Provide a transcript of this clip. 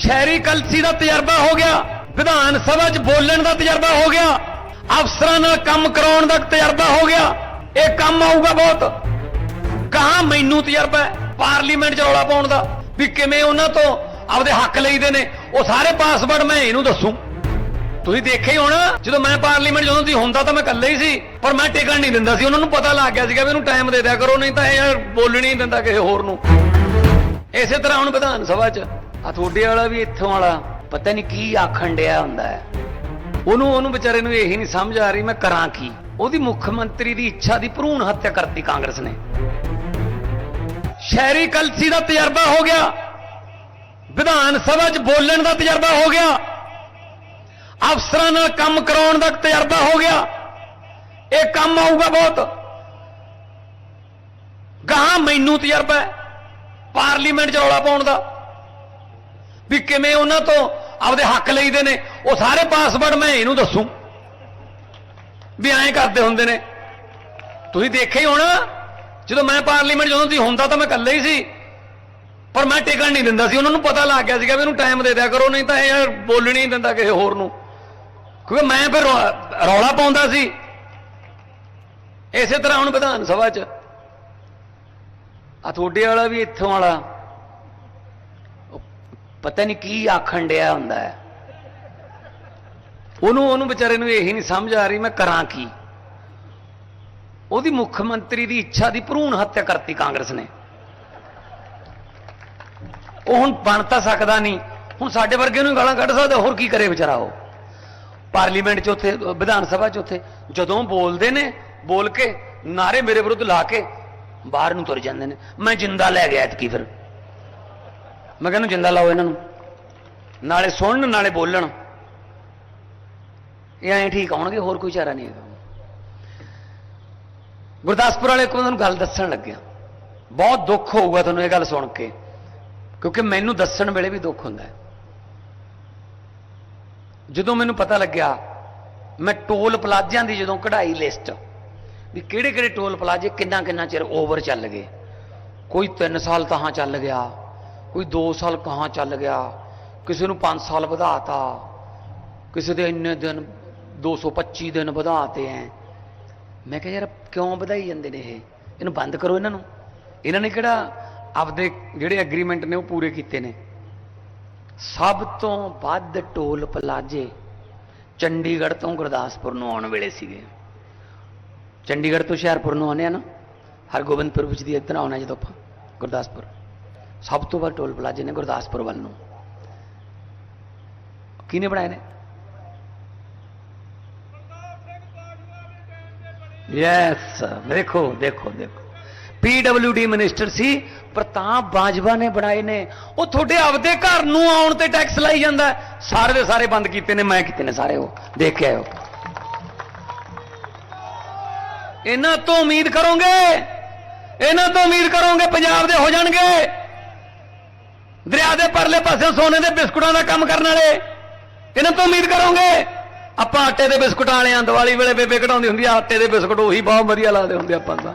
ਸ਼ਹਿਰੀ ਕਲਸੀ ਦਾ ਤਜਰਬਾ ਹੋ ਗਿਆ, ਵਿਧਾਨ ਸਭਾ 'ਚ ਬੋਲਣ ਦਾ ਤਜਰਬਾ ਹੋ ਗਿਆ, ਅਫਸਰਾਂ ਨਾਲ ਕੰਮ ਕਰਾਉਣ ਦਾ ਤਜਰਬਾ ਹੋ ਗਿਆ, ਇਹ ਕੰਮ ਆਊਗਾ ਬਹੁਤ। ਕਹਾ ਮੈਨੂੰ ਤਜਰਬਾ ਹੈ, ਪਾਰਲੀਮੈਂਟ 'ਚ ਰੌਲਾ ਪਾਉਣ ਦਾ, ਵੀ ਕਿਵੇਂ ਉਹਨਾਂ ਤੋਂ ਆਪਦੇ ਹੱਕ ਲਈਦੇ ਨੇ, ਉਹ ਸਾਰੇ ਪਾਸਵਰਡ ਮੈਂ ਇਹਨੂੰ ਦੱਸੂ। ਤੁਸੀਂ ਦੇਖਿਆ ਹੀ ਹੋਣਾ, ਜਦੋਂ ਮੈਂ ਪਾਰਲੀਮੈਂਟ ਜਦੋਂ ਦੀ ਹੁੰਦਾ ਤਾਂ ਮੈਂ ਇਕੱਲੇ ਹੀ ਸੀ, ਪਰ ਮੈਂ ਟਿਕਣ ਨਹੀਂ ਦਿੰਦਾ ਸੀ, ਉਹਨਾਂ ਨੂੰ ਪਤਾ ਲੱਗ ਗਿਆ ਸੀਗਾ ਵੀ ਇਹਨੂੰ ਟਾਈਮ ਦੇ ਦਿਆ ਕਰੋ, ਨਹੀਂ ਤਾਂ ਇਹ ਯਾਰ ਬੋਲਣੀ ਨਹੀਂ ਦਿੰਦਾ ਕਿਸੇ ਹੋਰ ਨੂੰ। ਇਸੇ ਤਰ੍ਹਾਂ ਹੁਣ ਵਿਧਾਨ ਸਭਾ 'ਚ ਆ ਤੁਹਾਡੇ ਵਾਲਾ ਵੀ ਇੱਥੋਂ ਵਾਲਾ, ਪਤਾ ਨਹੀਂ ਕੀ ਆਖਣ ਡਿਆ ਹੁੰਦਾ ਹੈ। ਉਹਨੂੰ ਉਹਨੂੰ ਵਿਚਾਰੇ ਨੂੰ ਇਹੀ ਨਹੀਂ ਸਮਝ ਆ ਰਹੀ, ਮੈਂ ਕਰਾਂ ਕੀ? ਉਹਦੀ ਮੁੱਖ ਮੰਤਰੀ ਦੀ ਇੱਛਾ ਦੀ ਭਰੂਣ ਹੱਤਿਆ ਕਰਤੀ ਕਾਂਗਰਸ ਨੇ। ਸ਼ਹਿਰੀ ਕਲਸੀ ਦਾ ਤਜਰਬਾ ਹੋ ਗਿਆ। ਵਿਧਾਨ ਸਭਾ 'ਚ ਬੋਲਣ ਦਾ ਤਜਰਬਾ ਹੋ ਗਿਆ। ਅਫਸਰਾਂ ਨਾਲ ਕੰਮ ਕਰਾਉਣ ਦਾ ਤਜਰਬਾ ਹੋ ਗਿਆ। ਇਹ ਕੰਮ ਆਊਗਾ ਬਹੁਤ। ਗਾਹਾਂ ਮੈਨੂੰ ਤਜਰਬਾ ਹੈ, ਪਾਰਲੀਮੈਂਟ 'ਚ ਰੌਲਾ ਪਾਉਣ ਦਾ। ਵੀ ਕਿਵੇਂ ਉਹਨਾਂ ਤੋਂ ਆਪਦੇ ਹੱਕ ਲਈਦੇ ਨੇ? ਉਹ ਸਾਰੇ ਪਾਸਵਰਡ ਮੈਂ ਇਹਨੂੰ ਦੱਸੂ। ਵੀ ਐਂ ਕਰਦੇ ਹੁੰਦੇ ਨੇ। ਤੁਸੀਂ ਦੇਖਿਆ ਹੀ ਹੋਣਾ, ਜਦੋਂ ਮੈਂ ਪਾਰਲੀਮੈਂਟ ਜਦੋਂ ਦੀ ਹੁੰਦਾ ਤਾਂ ਮੈਂ ਇਕੱਲੇ ਹੀ ਸੀ। ਪਰ ਮੈਂ ਟਿਕਣ ਨਹੀਂ ਦਿੰਦਾ ਸੀ। ਉਹਨਾਂ ਨੂੰ ਪਤਾ ਲੱਗ ਗਿਆ ਸੀਗਾ ਵੀ ਇਹਨੂੰ ਟਾਈਮ ਦੇ ਦਿਆ ਕਰੋ, ਨਹੀਂ ਤਾਂ ਇਹ ਯਾਰ ਬੋਲਣੀ ਨਹੀਂ ਦਿੰਦਾ ਕਿਸੇ ਹੋਰ ਨੂੰ। ਕਿਉਂਕਿ ਮੈਂ ਫਿਰ ਰੌ- ਰੌਲਾ ਪਾਉਂਦਾ ਸੀ। ਇਸੇ ਤਰ੍ਹਾਂ ਹੁਣ ਵਿਧਾਨ ਸਭਾ 'ਚ। ਆ ਤੁਹਾਡੇ ਵਾਲਾ ਵੀ ਇੱਥੋਂ ਵਾਲਾ। ਪਤਾ ਨਹੀਂ ਕੀ ਆਖਣ ਡਿਆ ਹੁੰਦਾ ਹੈ। ਉਹਨੂੰ ਉਹਨੂੰ ਵਿਚਾਰੇ ਨੂੰ ਇਹੀ ਨਹੀਂ ਸਮਝ ਆ ਰਹੀ ਮੈਂ ਕਰਾਂ ਕੀ। ਉਹਦੀ ਮੁੱਖ ਮੰਤਰੀ ਦੀ ਇੱਛਾ ਦੀ ਭਰੂਣ ਹੱਤਿਆ ਕਰਤੀ ਕਾਂਗਰਸ ਨੇ। ਉਹ ਹੁਣ ਬਣ ਤਾਂ ਸਕਦਾ ਨਹੀਂ। ਹੁਣ ਸਾਡੇ ਵਰਗੇ ਨੂੰ ਗਾਲਾਂ ਕੱਢ ਸਕਦਾ, ਹੋਰ ਕੀ ਕਰੇ ਵਿਚਾਰਾ ਉਹ। ਪਾਰਲੀਮੈਂਟ 'ਚ ਉੱਥੇ, ਵਿਧਾਨ ਸਭਾ 'ਚ ਉੱਥੇ, ਜਦੋਂ ਬੋਲਦੇ ਨੇ, ਬੋਲ ਕੇ ਨਾਰੇ ਮੇਰੇ ਵਿਰੁੱਧ ਲਾ ਕੇ ਬਾਹਰ ਨੂੰ ਤੁਰ ਜਾਂਦੇ ਨੇ। ਮੈਂ ਜਿੰਦਾ ਲੈ ਗਿਆ ਇਤਕੀ ਫਿਰ। ਮੈਂ ਕਹਿੰਦਾ ਜਿੰਦਾ ਲਾਓ ਇਹਨਾਂ ਨੂੰ। ਨਾਲੇ ਸੁਣਨ, ਨਾਲੇ ਬੋਲਣ। ਇਹ ਐਂ ਠੀਕ ਆਉਣਗੇ, ਹੋਰ ਕੋਈ ਚਾਰਾ ਨਹੀਂ ਹੈਗਾ। ਗੁਰਦਾਸਪੁਰ ਵਾਲੇ ਕੋਲ ਤੁਹਾਨੂੰ ਗੱਲ ਦੱਸਣ ਲੱਗਿਆ। ਬਹੁਤ ਦੁੱਖ ਹੋਊਗਾ ਤੁਹਾਨੂੰ ਇਹ ਗੱਲ ਸੁਣ ਕੇ, ਕਿਉਂਕਿ ਮੈਨੂੰ ਦੱਸਣ ਵੇਲੇ ਵੀ ਦੁੱਖ ਹੁੰਦਾ ਹੈ। ਜਦੋਂ ਮੈਨੂੰ ਪਤਾ ਲੱਗਿਆ, ਮੈਂ ਟੋਲ ਪਲਾਜ਼ਿਆਂ ਦੀ ਜਦੋਂ ਕਢਾਈ ਲਿਸਟ, ਵੀ ਕਿਹੜੇ ਕਿਹੜੇ ਟੋਲ ਪਲਾਜ਼ੇ ਕਿੰਨਾ ਕਿੰਨਾ ਚਿਰ ਓਵਰ ਚੱਲ ਗਏ। ਕੋਈ 3 ਸਾਲ ਤਾਂ ਹਾਂ ਚੱਲ ਗਿਆ। ਕੋਈ 2 ਸਾਲ ਕਹਾਂ ਚੱਲ ਗਿਆ, ਕਿਸੇ ਨੂੰ 5 ਸਾਲ ਵਧਾਤਾ, ਕਿਸੇ ਦੇ ਇੰਨੇ ਦਿਨ 225 ਦਿਨ ਵਧਾਤੇ ਐ। ਮੈਂ ਕਿਹਾ ਯਾਰ ਕਿਉਂ ਵਧਾਈ ਜਾਂਦੇ ਨੇ ਇਹ? ਇਹਨੂੰ ਬੰਦ ਕਰੋ ਇਹਨਾਂ ਨੂੰ। ਇਹਨਾਂ ਨੇ ਕਿਹੜਾ ਆਪਦੇ ਜਿਹੜੇ ਐਗਰੀਮੈਂਟ ਨੇ ਉਹ ਪੂਰੇ ਕੀਤੇ ਨੇ। ਸਭ ਤੋਂ ਵੱਧ ਟੋਲ ਪਲਾਜ਼ੇ ਚੰਡੀਗੜ੍ਹ ਤੋਂ ਗੁਰਦਾਸਪੁਰ ਨੂੰ ਆਉਣ ਵੇਲੇ ਸੀਗੇ। ਚੰਡੀਗੜ੍ਹ ਤੋਂ ਹੁਸ਼ਿਆਰਪੁਰ ਨੂੰ ਆਉਂਦੇ ਆ ਨਾ ਹਰਗੋਬਿੰਦਪੁਰ ਵਿੱਚ ਦੀ ਇੱਧਰ ਆਉਣਾ ਜਦੋਂ ਆਪਾਂ, ਗੁਰਦਾਸਪੁਰ। ਸਭ ਤੋਂ ਵੱਧ ਟੋਲ ਪਲਾਜ਼ੇ ਨੇ ਗੁਰਦਾਸਪੁਰ ਵੱਲ ਨੂੰ। ਕਿਹਨੇ ਬਣਾਏ ਨੇ? ਯੈਸ ਦੇਖੋ ਦੇਖੋ। ਦੇਖੋ ਪੀਡਬਲਯੂਡੀ ਮਿਨਿਸਟਰ ਸੀ, ਪ੍ਰਤਾਪ ਬਾਜਵਾ ਨੇ ਬਣਾਏ ਨੇ। ਉਹ ਤੁਹਾਡੇ ਆਪਦੇ ਘਰ ਨੂੰ ਆਉਣ ਤੇ ਟੈਕਸ ਲਾਈ ਜਾਂਦਾ ਸਾਰੇ ਦੇ ਸਾਰੇ ਬੰਦ ਕੀਤੇ ਨੇ, ਮੈਂ ਕੀਤੇ ਨੇ ਸਾਰੇ ਉਹ। ਦੇਖ ਕੇ ਆਇਓ ਇਹਨਾਂ ਤੋਂ ਉਮੀਦ ਕਰੋਗੇ। ਇਹਨਾਂ ਤੋਂ ਉਮੀਦ ਕਰੋਗੇ, ਪੰਜਾਬ ਦੇ ਹੋ ਜਾਣਗੇ। ਦਰਿਆ ਦੇ ਪਰਲੇ ਪਾਸੇ ਸੋਨੇ ਦੇ ਬਿਸਕੁਟਾਂ ਦਾ ਕੰਮ ਕਰਨ ਵਾਲੇ। ਇਹਨਾਂ ਤੋਂ ਉਮੀਦ ਕਰੋਗੇ? ਆਪਾਂ ਆਟੇ ਦੇ ਬਿਸਕੁਟਾਂ ਵਾਲਿਆਂ, ਦੀਵਾਲੀ ਵੇਲੇ ਬੇਬੇ ਕਢਾਉਂਦੀ ਹੁੰਦੀ ਆ, ਆਟੇ ਦੇ ਬਿਸਕੁਟ ਉਹੀ ਬਹੁਤ ਵਧੀਆ ਲੱਗਦੇ ਹੁੰਦੇ ਆਪਾਂ ਤਾਂ।